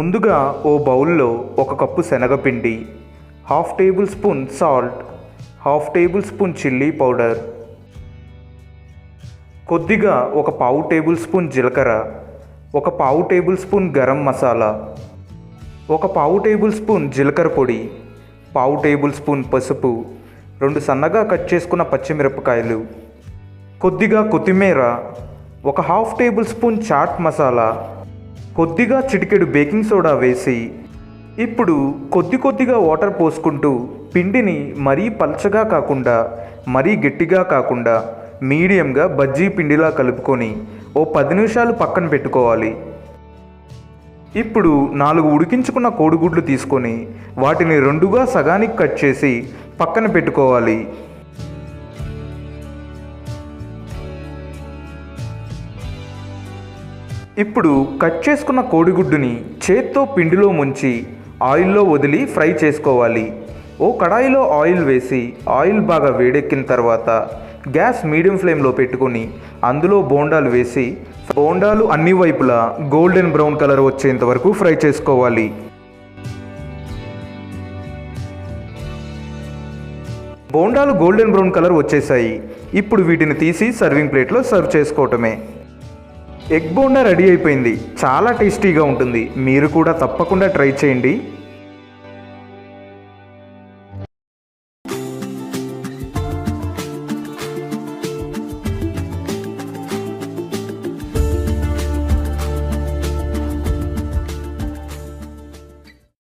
ముందుగా ఓ బౌల్లో ఒక కప్పు శనగపిండి half tablespoon salt half tablespoon chilli powder. కొద్దిగా ఒక పావు టేబుల్ స్పూన్ జీలకర్ర ఒక పావు టేబుల్ స్పూన్ గరం మసాలా ఒక పావు టేబుల్ స్పూన్ జీలకర్ర పొడి పావు టేబుల్ స్పూన్ పసుపు రెండు సన్నగా కట్ చేసుకున్న పచ్చిమిరపకాయలు. కొద్దిగా కొత్తిమీర ఒక half tablespoon chaat masala కొద్దిగా చిటికెడు బేకింగ్ సోడా వేసి ఇప్పుడు కొద్ది కొద్దిగా వాటర్ పోసుకుంటూ పిండిని మరీ పల్చగా కాకుండా మరీ గట్టిగా కాకుండా మీడియంగా బజ్జీ పిండిలా కలుపుకొని ఓ పది నిమిషాలు పక్కన పెట్టుకోవాలి. ఇప్పుడు నాలుగు ఉడికించుకున్న కోడిగుడ్లు తీసుకొని వాటిని రెండుగా సగానికి కట్ చేసి పక్కన పెట్టుకోవాలి. ఇప్పుడు కట్ చేసుకున్న కోడిగుడ్డుని చేత్తో పిండిలో ముంచి ఆయిల్లో వదిలి ఫ్రై చేసుకోవాలి. ఓ కడాయిలో ఆయిల్ వేసి ఆయిల్ బాగా వేడెక్కిన తర్వాత గ్యాస్ మీడియం ఫ్లేమ్లో పెట్టుకొని అందులో బోండాలు వేసి బోండాలు అన్ని వైపులా గోల్డెన్ బ్రౌన్ కలర్ వచ్చేంత వరకు ఫ్రై చేసుకోవాలి. బోండాలు గోల్డెన్ బ్రౌన్ కలర్ వచ్చేసాయి. ఇప్పుడు వీటిని తీసి సర్వింగ్ ప్లేట్లో సర్వ్ చేసుకోవటమే. ఎగ్ బోండా రెడీ అయిపోయింది. చాలా టేస్టీగా ఉంటుంది. మీరు కూడా తప్పకుండా ట్రై చేయండి.